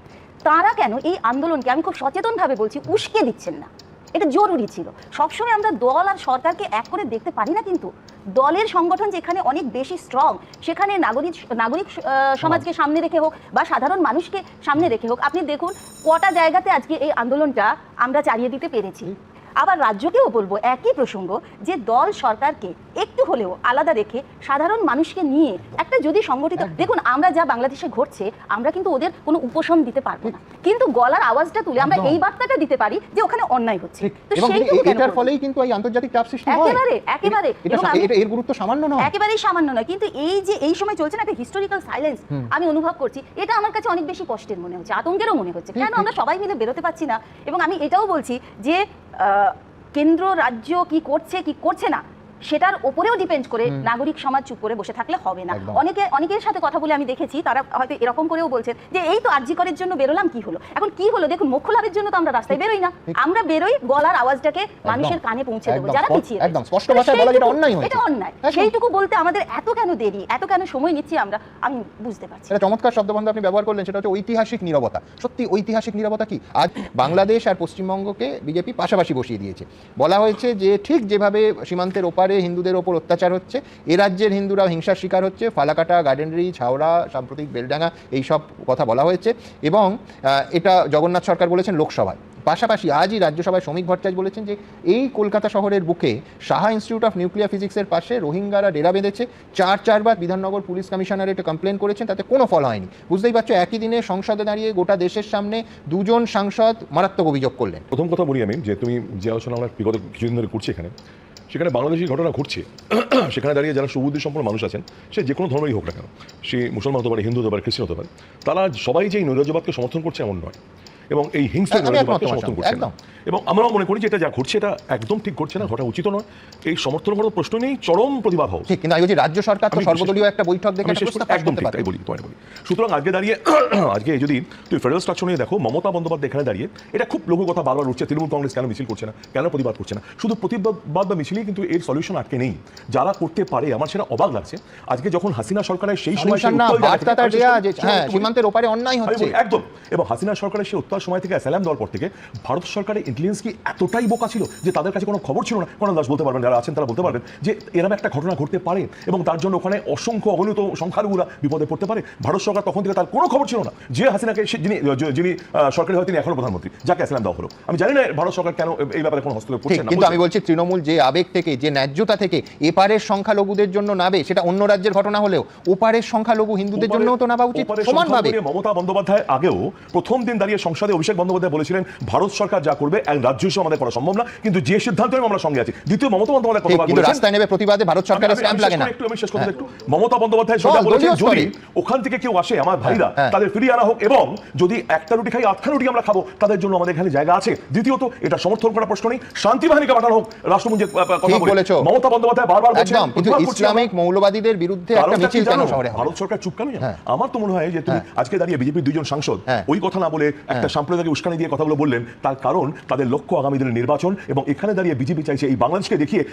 তারা কেন এই আন্দোলনকে আমি খুব সচেতনভাবে বলছি, উস্কে দিচ্ছেন না। এটা জরুরি ছিল। সবসময় আমরা দল আর সরকারকে এক করে দেখতে পারি না কিন্তু দলের সংগঠন যেখানে অনেক বেশি স্ট্রং সেখানে নাগরিক নাগরিক সমাজকে সামনে রেখে হোক বা সাধারণ মানুষকে সামনে রেখে হোক। আপনি দেখুন, কটা জায়গাতে আজকে এই আন্দোলনটা আমরা চালিয়ে দিতে পেরেছি। আবার রাজ্যকেও বলব একই প্রসঙ্গ যে দল সরকারকে একটু হলেও আলাদা রেখে সাধারণ মানুষকে নিয়ে একটা যদি সংগঠিত দেখুন আমরা যা বাংলাদেশে ঘটছে আমরা কিন্তু ওদের কোনো উপশম দিতে পারব না। কিন্তু গলার আওয়াজটা তুলে আমরা এই বার্তাটা দিতে পারি যে ওখানে অন্যায় হচ্ছে। তো এটার ফলেই কিন্তু এই আন্তর্জাতিক চাপ সৃষ্টি হয়। একেবারে, একেবারে। এর গুরুত্ব সামান্য নয়। একেবারেই সামান্য নয়। কিন্তু এই যে এই সময় চলছে না একটা হিস্টোরিক্যাল সাইলেন্স আমি অনুভব করছি এটা আমার কাছে অনেক বেশি কষ্টের মনে হচ্ছে আতঙ্কেরও মনে হচ্ছে। কেন আমরা সবাই মিলে বেরোতে পারছি না? এবং আমি এটাও বলছি যে কেন্দ্র রাজ্য কি করছে কি করছে না? সেটার ওপরেও ডিপেন্ড করে নাগরিক সমাজ চুপ করে বসে থাকলে হবে না। অনেকে অনেকের সাথে কথা বলে আমি দেখেছি তারা হয়তো এরকম করেও বলছেন যে এই তো আর্জি করার জন্য বেরোলাম কি হলো? এখন কি হলো? দেখুন মুখ্য লাভের জন্য তো আমরা রাস্তায় বেরোই না। আমরা বেরোই গলার আওয়াজটাকে মানুষের কানে পৌঁছে দেবো যারা পিছিয়ে একদম, স্পষ্ট ভাষায় বলা যেটা সেইটুকু- অন্যায়। এটা অন্যায়। সেইটুকু বলতে আমাদের এত কেন দেরি? এত কেন সময় নিচ্ছি আমরা? আমি বুঝতে পারছি। এটা চমৎকার শব্দবন্ধ আপনি ব্যবহার করলেন সেটা হচ্ছে ঐতিহাসিক নীরবতা। সত্যি ঐতিহাসিক নীরবতা কি? আজ বাংলাদেশ আর পশ্চিমবঙ্গকে বিজেপি পাশাপাশি বসিয়ে দিয়েছে। বলা হয়েছে যে ঠিক যেভাবে সীমান্তের ওপারে হিন্দুদের ওপর অত্যাচার হচ্ছে। এ রাজ্যের হিন্দুরা হিংসার শিকার হচ্ছে। ফালাকাটা, গার্ডেনরি ছাওড়া সাম্প্রতিক বেলডাঙ্গা এই সব কথা বলা হয়েছে এবং এটা জগন্নাথ সরকার বলেছেন লোকসভায়। পাশাপাশি আজই রাজ্যসভায় শ্রমিক ভট্টাচার্য বলেছেন যে, এই কলকাতা শহরের বুকে সাহা ইনস্টিটিউট অফ নিউক্লিয়ার ফিজিক্সের পাশে রোহিঙ্গারা ডেরা বেঁধেছে। চার চারবার বিধাননগর পুলিশ কমিশনারেট কমপ্লেন করেছেন, তাতে কোনো ফল হয়নি। বুঝতেই পারছ, একই দিনে সংসদে দাঁড়িয়ে গোটা দেশের সামনে দুজন সাংসদ মারাত্মক অভিযোগ করলেন। প্রথম কথা বলি আমি, যে তুমি যে আলোচনা আমরা বিগত কিছুদিন ধরে করছি এখানে সেখানে বাংলাদেশি ঘটনা ঘটছে, <clears throat> সেখানে দাঁড়িয়ে যারা সুবুদ্ধি সম্পন্ন মানুষ আছেন, সে যে কোনো ধর্মেরই হোক না কেন, সে মুসলমান হতে পারে, হিন্দু হতে পারে, খ্রিস্টান হতে পারে, তারা সবাই যে এই নৈরাজ্যবাদকে সমর্থন করছে এমন নয়। এবং এই তোমার সমর্থন করছেন একদম। এবং আমরাও মনে করি যে এটা যা ঘটছে এটা একদম ঠিক ঘটছে না ঘটা উচিত নয়। এই সমর্থন করার প্রশ্ন নেই চরম প্রতিবাদ হোক ঠিক কিন্তু আমি রাজ্য সরকার তো সর্বদলীয় একটা বৈঠক দেখে একদম ঠিক তাই বলি তোমায় বলি। সুতরাং আজকে দাঁড়িয়ে <clears throat> আজকে যদি তুই ফেডারেল স্ট্রাকচার নিয়ে দেখো মমতা বন্দ্যোপাধ্যায় এখানে দাঁড়িয়ে এটা খুব লঘু কথা বারবার উঠছে তৃণমূল কংগ্রেস কেন মিছিল করছে না কেন প্রতিবাদ করছে না? শুধু প্রতিবাদ বা মিছিলেই কিন্তু এর সলিউশন আটকে নেই। যারা করতে পারে আমার সেটা অবাক লাগছে। আজকে যখন হাসিনা সরকারের সেই সময় না, হ্যাঁ, সীমান্তের ওপারে অন্যায় হচ্ছে। একদম। এবং হাসিনা সরকারের সেই উত্তর সময় থেকে অ্যাসালাম দেওয়ার পর থেকে ভারত সরকারের ইন্টেলিজেন্স কি এতটাই বোকা ছিল যে তাদের কাছে কোনো খবর ছিল না? কোনো দাস বলতে পারবেন যারা আছেন তারা বলতে পারবেন যে এরকম একটা ঘটনা ঘটতে পারে এবং তার জন্য ওখানে অসংখ্য অগণিত সংখ্যালঘুরা বিপদে পড়তে পারে। ভারত সরকার তখন থেকে তার কোনো খবর ছিল না। যে হাসিনাকে যিনি যিনি সরকারি হয় তিনি এখনও প্রধানমন্ত্রী। যাকে অ্যাসালাম দেওয়া হলো। আমি জানি না ভারত সরকার কেন এই ব্যাপারে কোনো হস্তক্ষেপ করছে না কিন্তু আমি বলছি তৃণমূল যে আবেগ থেকে যে ন্যায্যতা থেকে এপারের সংখ্যালঘুদের জন্য নাবে সেটা অন্য রাজ্যের ঘটনা হলেও ওপারের সংখ্যালঘু হিন্দুদের জন্য তো নাবা উচিত সমানভাবে। মমতা বন্দ্যোপাধ্যায় আগেও প্রথম দিন দাঁড়িয়ে সংসদে অভিষেক বন্দ্যোপাধ্যায় বলেছিলেন ভারত সরকার যা করবে এক রাজ্য হিসেবে আমাদের করা সম্ভব না। কিন্তু যে সিদ্ধান্ত নেবে আমরা সঙ্গে আছি দ্বিতীয় মমতা বন্দ্যোপাধ্যায় কথা বলেছেন? রাস্তায় নেবে প্রতিবাদে ভারত সরকারের আমি- আমি স্ট্যাম্প লাগে না। একটু, আমি শেষ করতে হ্যাঁ। একটু। মমতা বন্দ্যোপাধ্যায় বল, বলেছেন যদি ওখান থেকে কেউ আসে আমার ভাইরা হ্যাঁ। তাদের ফিরিয়ে আনা হোক এবং যদি একটা রুটি খাই আটখানা রুটি আমরা খাব তাদের জন্য আমাদের এখানে জায়গা আছে। দ্বিতীয়ত এটা সমর্থন করার প্রশ্ন নেই শান্তি বাহিনীকে পাঠানো হোক। রাষ্ট্রমন্ত্রী কথা বলে। মমতা বন্দ্যোপাধ্যায় বারবার বলছেন কিন্তু। ইসলামিক মৌলবাদীদের বিরুদ্ধে একটা মিছিল কেন শহরে? ভারত সরকার চুপ কেন? হ্যাঁ। আমার তো মনে হয় যে তুমি আজকে দাঁড়িয়ে বিজেপির দুইজন সাংসদ হ্যাঁ। ওই কথা না বলে একটা সাম্প্রদায়িক উস্কানি দিয়ে কথাগুলো বললেন তার কারণ তাদের লক্ষ্য আগামী দিনের নির্বাচন এবং এখানে দাঁড়িয়ে বিজেপি চাইছে এই বাংলাদেশকে দেখিয়ে।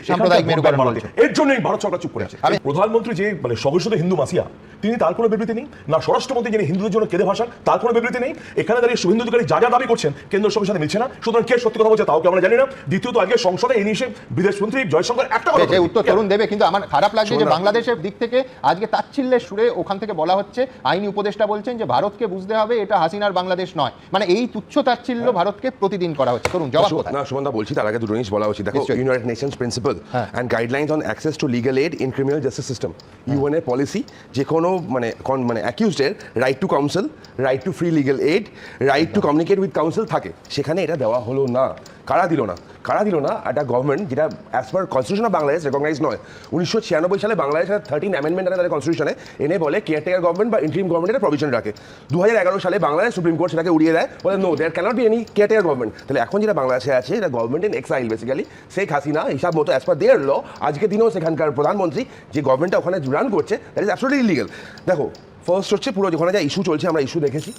এর জন্যই ভারত সরকার চুপ করে আছে। প্রধানমন্ত্রী যে মানে সহসত হিন্দু মাসিয়া তিনি তার কোনো বিবৃতি নেই না স্বরাষ্ট্রমন্ত্রী যিনি হিন্দুদের জন্য কেঁদে ভাষান তার কোনো বিবৃতি নেই। এখানে দাঁড়িয়ে শুভেন্দু অধিকারী যা যা দাবি করছেন কেন্দ্র সরকারের সাথে মিলছে না। সুতরাং কে সত্যি কথা বলছে তাও কি আমরা জানি না। দ্বিতীয়ত আগে সংসদে এই নিয়ে বিদেশ মন্ত্রী জয়শঙ্কর একটা কথা উত্তর তরুণ দেবে কিন্তু আমার খারাপ লাগছে যে বাংলাদেশের দিক থেকে আজকে তাচ্ছিল্যের সুরে ওখান থেকে বলা হচ্ছে আইনি উপদেষ্টা বলছেন যে ভারতকে বুঝতে হবে এটা হাসিনার বাংলাদেশ নয়। মানে এই তুচ্ছ তাচ্ছিল্য ভারতকে প্রতিদিন করা হচ্ছে। করুন জবাব? না সুমনদা বলছি তার আগে দুটো জিনিস বলা উচিত। দেখো United Nations principal end and guidelines on access to legal aid in criminal justice system UN এর পলিসি যে কোনো মানে কোন মানে অ্যাকিউজডের right to counsel right to free legal aid right to communicate with counsel থাকে। সেখানে এটা দেওয়া হলো না। কারা দিল না? কারা দিল না? একটা গভর্নমেন্ট যেটা as per constitution of Bangladesh recognise নয়। উনিশশো ছিয়ানব্বই সালে বাংলাদেশের থার্টিন অ্যামেন্ডমেন্ট আনে তাদের কনস্টিটিউশনে এনে বলে কেয়ারটেকার গভর্নমেন্ট বা ইন্ট্রিম গভর্নমেন্টের প্রভিশন রাখে। দু হাজার এগারো সালে বাংলাদেশ সুপ্রিম কোর্ট সেটাকে উড়িয়ে দেয়। বলে no there cannot be any caretaker government তাহলে এখন যেটা বাংলাদেশে আছে এটা government in exile basically Sheikh Hasina, হিসাব মতো অ্যাজ পার দেয়ার ল আজকে দিনেও সেখানকার প্রধানমন্ত্রী যে গভর্নমেন্টটা ওখানে রান করছে দ্যাট ইজ অ্যাবসোলিটলি ইলিগাল দেখো ফার্স্ট হচ্ছে পুরো যেখানে যা ইস্যু চলছে, আমরা ইস্যু দেখেছি।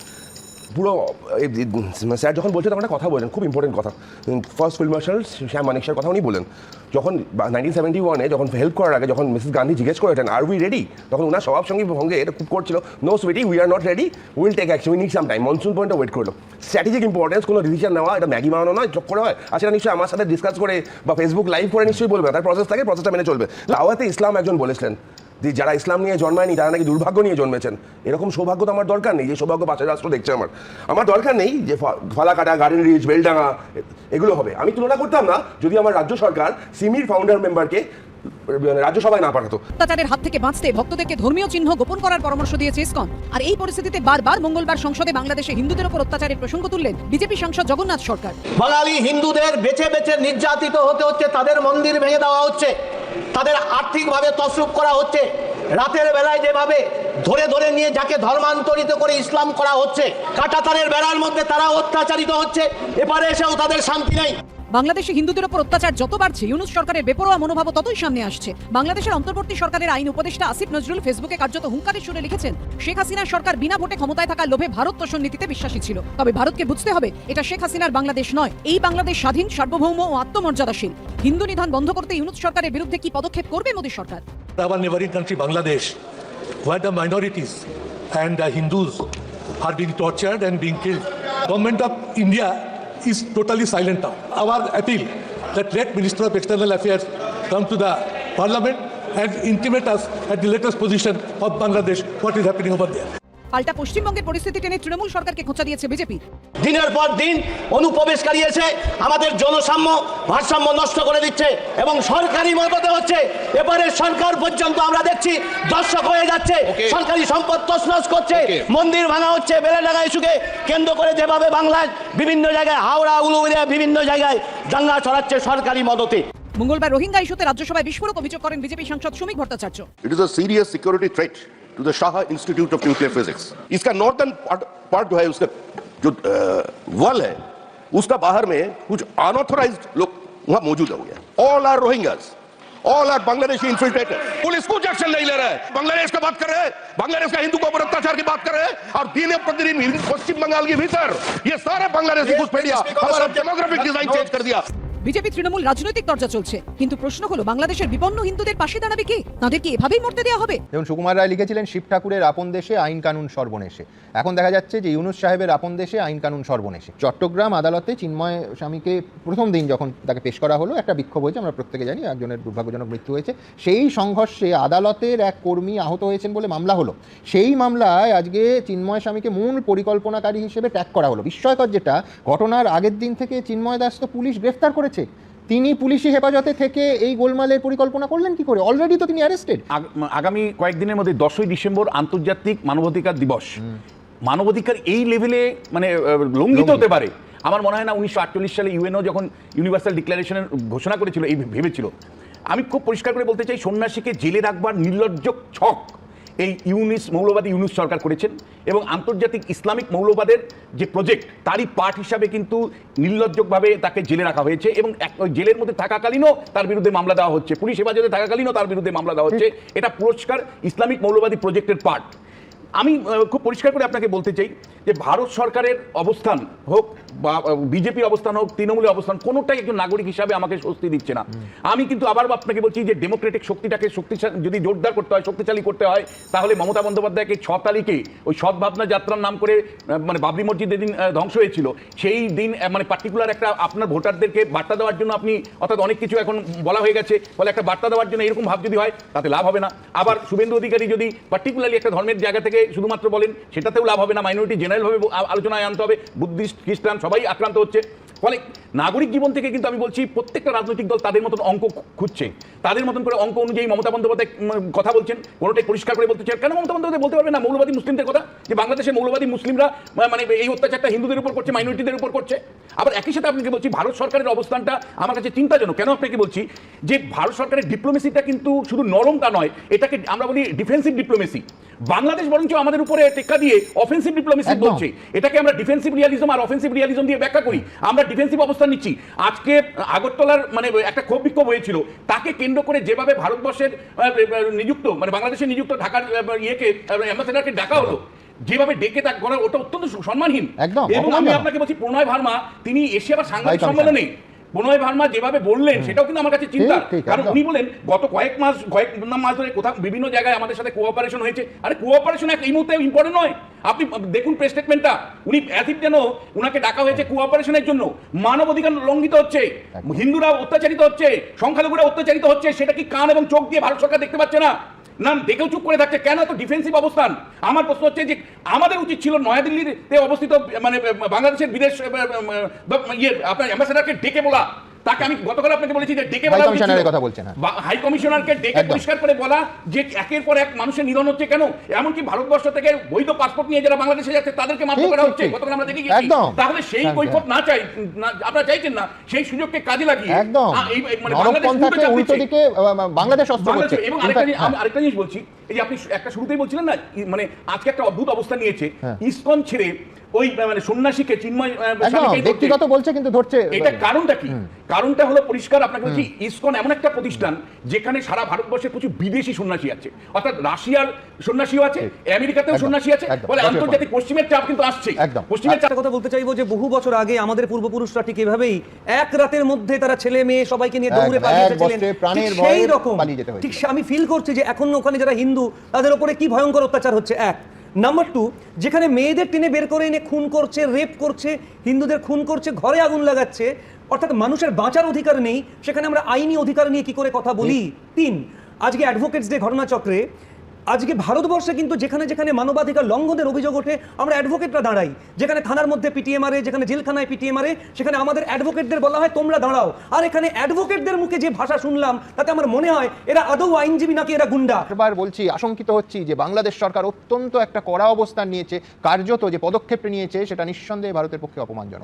পুরো, এই- স্যার যখন বলছেন, তখন একটা কথা বলেন, খুব ইম্পর্টেন্ট কথা। First field marshal Sam Manek sir কথা উনি বলেন। যখন নাইনটিন সেভেন্টি ওয়ানে যখন হেল্প করার আগে যখন মিসেস গান্ধী জিজ্ঞেস করেছেন আর উই রেডি তখন ওনার স্বভাব সঙ্গে ভঙ্গে এটা খুব করছিল no sweetie we are not ready will take action we need some time monsoon পয়েন্টে ওয়েট করল। স্ট্র্যাটেজিক ইম্পর্টেন্স কোনো ডিসিশন নেওয়া, এটা ম্যাগি বানানো নয় চক করে হয়। আর সেটা নিশ্চয়ই আমার সাথে ডিসকাস করে বা ফেসবুক লাইভ করে নিশ্চয়ই বলবে, তার প্রসেস থাকে প্রসেসটা মেনে চলবে। লাওয়াতে ইসলাম একজন বলেছিলেন যে যারা ইসলাম নিয়ে জন্মায়নি তারা নাকি দুর্ভাগ্য নিয়ে জন্মেছেন। এরকম সৌভাগ্য তো আমার দরকার নেই যে সৌভাগ্য পাশের রাষ্ট্র দেখছে আমার। আমার দরকার নেই যে ফালাকাটা গার্ডেন রিচ বেলডাঙ্গা এগুলো হবে। আমি তুলনা করতাম না যদি আমার রাজ্য সরকার সিমির ফাউন্ডার মেম্বারকে রাজ্যসভায় না পাঠাতো। অত্যাচারের হাত থেকে বাঁচতে ভক্তদেরকে ধর্মীয় চিহ্ন গোপন করার পরামর্শ দিয়েছে ইসকন। আর এই পরিস্থিতিতে বারবার মঙ্গলবার সংসদে বাংলাদেশে হিন্দুদের উপর অত্যাচারের প্রসঙ্গ তুললেন বিজেপি সাংসদ জগন্নাথ সরকার। বাঙালি হিন্দুদের বেছে বেছে নির্যাতিত হতে হচ্ছে তাদের মন্দির ভেঙে দেওয়া হচ্ছে। তাদের আর্থিকভাবে তসরুপ করা হচ্ছে। রাতের বেলায় যেভাবে ধরে ধরে নিয়ে যাকে ধর্মান্তরিত করে ইসলাম করা হচ্ছে, কাটাতারের বেড়ার মধ্যে তারা অত্যাচারিত হচ্ছে এবারে এসেও তাদের শান্তি নেই। বাংলাদেশে হিন্দুদের উপর অত্যাচার যত বাড়ছে ইউনুস সরকারের বেপরোয়া মনোভাব ততই সামনে আসছে। বাংলাদেশের অন্তর্বর্তী সরকারের আইন উপদেষ্টা আসিফ নজরুল ফেসবুকে কার্যত হুঙ্কারের সুরে লিখেছেন, শেখ হাসিনার সরকার বিনা ভোটে ক্ষমতায় থাকার লোভে ভারত তোষণ নীতিতে বিশ্বাসী ছিল। তবে ভারতকে বুঝতে হবে, এটা শেখ হাসিনার বাংলাদেশ নয়, এই বাংলাদেশ স্বাধীন, সার্বভৌম ও আত্মমর্যাদাশীল। হিন্দু নিধন বন্ধ করতে ইউনুস সরকারের বিরুদ্ধে কি পদক্ষেপ করবে মোদী সরকার? Our and the Hindus are being tortured and being killed. Government of India is totally silent now. Our appeal that let Minister of External Affairs come to the Parliament and intimate us at the latest position of Bangladesh, what is happening over there. পাল্টা পশ্চিমবঙ্গের পরিস্থিতি টেনে তৃণমূল সরকারকে খোঁচা দিয়েছে BJP. দিনের পর দিন অনুপ্রবেশকারী এসে আমাদের জনসাম্য ভারসাম্য নষ্ট করে দিচ্ছে এবং সরকারি মদতে হচ্ছে। এবারে সরকার পর্যন্ত আমরা দেখছি দর্শক হয়ে যাচ্ছে। সরকারি সম্পদ তছনছ করছে। মন্দির ভাঙা হচ্ছে বেলেডাঙ্গা ইস্যুকে কেন্দ্র করে যেভাবে বাংলার বিভিন্ন জায়গায় হাওড়া উলুবেড়িয়া বিভিন্ন জায়গায় দাঙ্গা ছড়াচ্ছে সরকারি মদতে। মঙ্গলবার রোহিঙ্গা ইস্যুতে রাজ্যসভায় বিস্ফোরক অভিযোগ করেন বিজেপি সাংসদ Shramik Bhattacharya. It is a serious security threat. To the Shah Institute of Nuclear Physics. इसका नॉर्थन पार्ट जो है उसका जो वॉल है उसका बाहर में कुछ अनऑथोराइज लोग वहाँ मौजूद हो गया all are Rohingyas all are Bangladeshi infiltrator police कुछ एक्शन नहीं ले रहा है। बांग्लादेश का बात कर रहे हैं। बांग्लादेश का हिंदू के ऊपर अत्याचार की बात कर रहे हैं। और दिन प्रतिदिन पश्चिम बंगाल के भीतर ये सारे बांग्लादेशी घुसपैठिया हमारा डेमोग्राफिक डिज़ाइन चेंज कर दिया। বিজেপি তৃণমূল রাজনৈতিক চর্চা চলছে। কিন্তু প্রশ্ন হলো, বাংলাদেশের বিপন্ন হিন্দুদের পাশে দাঁড়াবে কি? তাদের কি এভাবেই মরতে দেওয়া হবে? যেমন সুকুমার রায় লিখেছিলেন, শিব ঠাকুরের আপন দেশে আইন কানুন সর্বনেশে। এখন দেখা যাচ্ছে যে ইউনুস সাহেবের আপন দেশে আইন কানুন সর্বনেশে। চট্টগ্রাম আদালতে চিন্ময় স্বামীকে প্রথম দিন যখন তাকে পেশ করা হলো, একটা বিক্ষোভ হয়েছে, আমরা প্রত্যেকে জানি, একজনের দুর্ভাগ্যজনক মৃত্যু হয়েছে। সেই সংঘর্ষে আদালতের এক কর্মী আহত হয়েছেন বলে মামলা হলো। সেই মামলায় আজকে চিন্ময় স্বামীকে মূল পরিকল্পনাকারী হিসেবে ট্যাগ করা হলো। বিস্ময়কর যেটা, ঘটনার আগের দিন থেকে চিন্ময় দাস তো পুলিশ গ্রেফতার করেছে? তিনি পুলিশি হেফাজতে থেকে এই গোলমালের পরিকল্পনা করলেন কি করে? অলরেডি তো তিনি অ্যারেস্টেড আগামী কয়েকদিনের মধ্যে দশই ডিসেম্বর আন্তর্জাতিক মানবাধিকার দিবস। মানবাধিকার এই লেভেলে মানে লঙ্ঘিত হতে পারে। আমার মনে হয় না উনিশশো আটচল্লিশ সালে ইউএনও যখন ইউনিভার্সাল ডিক্লারেশনের ঘোষণা করেছিল এই ভেবেছিল। আমি খুব পরিষ্কার করে বলতে চাই সন্ন্যাসীকে জেলে রাখবার নির্লজ্জ ছক এই ইউনিস মৌলবাদী ইউনিস সরকার করেছেন এবং আন্তর্জাতিক ইসলামিক মৌলবাদের যে প্রজেক্ট তারই পার্ট হিসাবে কিন্তু নির্লজ্জকভাবে তাকে জেলে রাখা হয়েছে এবং এক- জেলের মধ্যে থাকাকালীনও তার বিরুদ্ধে মামলা দেওয়া হচ্ছে। পুলিশ হেফাজতে থাকাকালীনও তার বিরুদ্ধে মামলা দেওয়া হচ্ছে। এটা পুরস্কার ইসলামিক মৌলবাদী প্রজেক্টের পার্ট আমি খুব পরিষ্কার করে আপনাকে বলতে চাই যে ভারত সরকারের অবস্থান হোক বা বিজেপির অবস্থান হোক, তৃণমূলের অবস্থান, কোনোটাই একজন নাগরিক হিসাবে আমাকে স্বস্তি দিচ্ছে না। আমি কিন্তু আবার আপনাকে বলছি যে ডেমোক্রেটিক শক্তিটাকে শক্তিশালী যদি জোরদার করতে হয়, শক্তিশালী করতে হয়, তাহলে মমতা বন্দ্যোপাধ্যায়কে ছ তারিখে ওই সদ্ভাবনা যাত্রার নাম করে মানে বাবরি মসজিদ যেদিন ধ্বংস হয়েছিল। সেই দিন মানে পার্টিকুলার একটা আপনার ভোটারদেরকে বার্তা দেওয়ার জন্য আপনি, অর্থাৎ অনেক কিছু এখন বলা হয়ে গেছে, ফলে একটা বার্তা দেওয়ার জন্য এরকম ভাব যদি হয়, তাতে লাভ হবে না। আবার শুভেন্দু অধিকারী যদি পার্টিকুলারলি একটা ধর্মের জায়গা থেকে শুধুমাত্র বলেন, সেটাতেও লাভ হবে না মাইনরিটি জেনারেলভাবে আলোচনায় আনতে হবে, বুদ্ধিস্ট, খ্রিস্টান সবাই আক্রান্ত হচ্ছে। ফলে নাগরিক জীবন থেকে কিন্তু আমি বলছি প্রত্যেকটা রাজনৈতিক দল তাদের মতন অঙ্ক খুঁজছে। তাদের মতন করে অঙ্ক অনুযায়ী মমতা বন্দ্যোপাধ্যায় কথা বলছেন কোনোটাই পরিষ্কার করে বলতে চান কেন মমতা বন্দ্যোপাধ্যায় বলতে পারবে না? মৌলবাদী মুসলিমদের কথা? যে বাংলাদেশের মৌলবাদী মুসলিমরা মানে এই অত্যাচারটা হিন্দুদের উপর করছে মাইনরিটিদের উপর করছে। আবার একই সাথে আপনাকে বলছি ভারত সরকারের অবস্থানটা আমার কাছে চিন্তাজনক। কেন আপনাকে বলছি? যে ভারত সরকারের ডিপ্লোমেসিটা কিন্তু শুধু নরমটা নয় এটাকে আমরা বলি ডিফেন্সিভ ডিপ্লোমেসি বাংলাদেশ বরঞ্চ আমাদের উপরে টেক্কা দিয়ে অফেন্সিভ ডিপ্লোমেসি বলছে এটাকে আমরা ডিফেন্সিভ রিয়ালিজম আর অফেন্সিভ রিয়ালিজম দিয়ে ব্যাখ্যা করি। আমরা ডিফেন্সিভ অবস্থান নিচ্ছি। আজকে আগরতলার মানে একটা ক্ষোভ বিক্ষোভ হয়েছিল। তাকে কেন্দ্র করে যেভাবে ভারতবর্ষের নিযুক্ত মানে বাংলাদেশের নিযুক্ত ঢাকার ইয়েকে অ্যাম্বাসেডারকে ডাকা হলো যেভাবে ডেকে তাক করা ওটা অত্যন্ত সম্মানহীন। একদম, এবং আমি আপনাকে বলছি প্রণয় ভার্মা তিনি এসে আবার সাংবাদিক সম্মেলনে প্রণয় ভার্মা যেভাবে বললেন সেটাও কিন্তু আমার কাছে চিন্তা কারণ। উনি বলেন গত কয়েক মাস কয়েক মাস ধরে কোথাও বিভিন্ন জায়গায় আমাদের সাথে কোঅপারেশন হয়েছে। আরে কোঅপারেশন এক এই মুহূর্তে ইম্পর্টেন্ট নয়। আপনি দেখুন প্রেস স্টেটমেন্টটা উনি অ্যাসিড যেন উনাকে ডাকা হয়েছে কোঅপারেশনের জন্য। মানব অধিকার লঙ্ঘিত হচ্ছে হিন্দুরা অত্যাচারিত হচ্ছে সংখ্যালঘুরা অত্যাচারিত হচ্ছে সেটা কি কান এবং চোখ দিয়ে ভারত সরকার দেখতে পাচ্ছে না? না দেখেও চুপ করে থাকছে কেন তো ডিফেন্সিভ অবস্থান? আমার প্রশ্ন হচ্ছে যে আমাদের উচিত ছিল নয়াদিল্লিতে অবস্থিত মানে বাংলাদেশের বিদেশ ইয়ে আপনার অ্যাম্বাসেডারকে ডেকে বলা। তাকে আমি গতকাল আপনাকে বলেছি যে ডেকে বলা কমিশনারের কথা বলছেন, হ্যাঁ। হাই কমিশনারকে ডেকে পরিষ্কার করে বলা যে একের পর এক মানুষের নিধন হচ্ছে কেন? এমনকি ভারতবর্ষ থেকে বৈধ পাসপোর্ট নিয়ে যারা বাংলাদেশে যাচ্ছে তাদেরকে মারধর করা হচ্ছে। গতকাল আমরা দেখে গেছি তাহলে সেই। কৈফত না চাই আপনারা চাইছেন না সেই সুযোগকে কাজে লাগিয়ে একদম। মানে বাংলাদেশ উল্টো নরকপন্থাকে চাপ উল্টো দিচ্ছে। দিকে বাংলাদেশ অস্ত্র করছে। এবং আরেকটা জিনিস- বলছি এই যে আপনি একটা শুরুতেই বলছিলেন না মানে আজকে একটা অদ্ভুত অবস্থা নিয়েছে। হ্যাঁ। ইসকন ছেড়ে ওই মানে সন্ন্যাসীকে চিন্ময়। ব্যক্তিগত বলছে কিন্তু ধরছে এটা কারণটা কি? কারণটা হলো পরিষ্কার আপনাকে বলছি ইসকন এমন একটা প্রতিষ্ঠান যেখানে সারা ভারতবর্ষে প্রচুর বিদেশি সন্ন্যাসী আছে। অর্থাৎ রাশিয়ার সন্ন্যাসীও আছে আমেরিকাতেও সন্ন্যাসী আছে। বলে আন্তর্জাতিক পশ্চিমের চাপ কিন্তু আসছে। পশ্চিমের চাপ কথা বলতে চাইব যে বহু বছর আগে আমাদের পূর্বপুরুষরা ঠিক এভাবেই এক রাতের মধ্যে তারা ছেলে মেয়ে সবাইকে নিয়ে দৌড়ে পালিয়ে এসেছিলেন। ঠিক সেই রকম। পালিয়ে যেতে হয়েছিল। ঠিক সে- আমি ফিল করছি যে এখন ওখানে যারা হিন্দু তাদের উপরে কি ভয়ঙ্কর অত্যাচার হচ্ছে? এক নাম্বার টু যেখানে মেয়েদের টেনে বের করে এনে খুন করছে রেপ করছে হিন্দুদের খুন করছে ঘরে আগুন লাগাচ্ছে অর্থাৎ মানুষের বাঁচার অধিকার নেই সেখানে আমরা আইনি অধিকার নিয়ে কি করে কথা বলি? তিন আজকে অ্যাডভোকেটস ডে ঘটনাচক্রে আজকে ভারতবর্ষে কিন্তু যেখানে যেখানে মানবাধিকার লঙ্ঘনের অভিযোগ ওঠে, আমরা অ্যাডভোকেটরা দাঁড়াই। যেখানে থানার মধ্যে পিটিএ মারে, যেখানে জেলখানায় পিটিএ মারে, সেখানে আমাদের অ্যাডভোকেটদের বলা হয়, তোমরা দাঁড়াও। আর এখানে অ্যাডভোকেটদের মুখে যে ভাষা শুনলাম, তাতে আমার মনে হয় এরা আদৌ আইনজীবী নাকি এরা গুন্ডা? বারবার বলছি, আশঙ্কিত হচ্ছি যে বাংলাদেশ সরকার অত্যন্ত একটা কড়া অবস্থান নিয়েছে, কার্যত যে পদক্ষেপ নিয়েছে, সেটা নিঃসন্দেহে ভারতের পক্ষে অপমানজনক।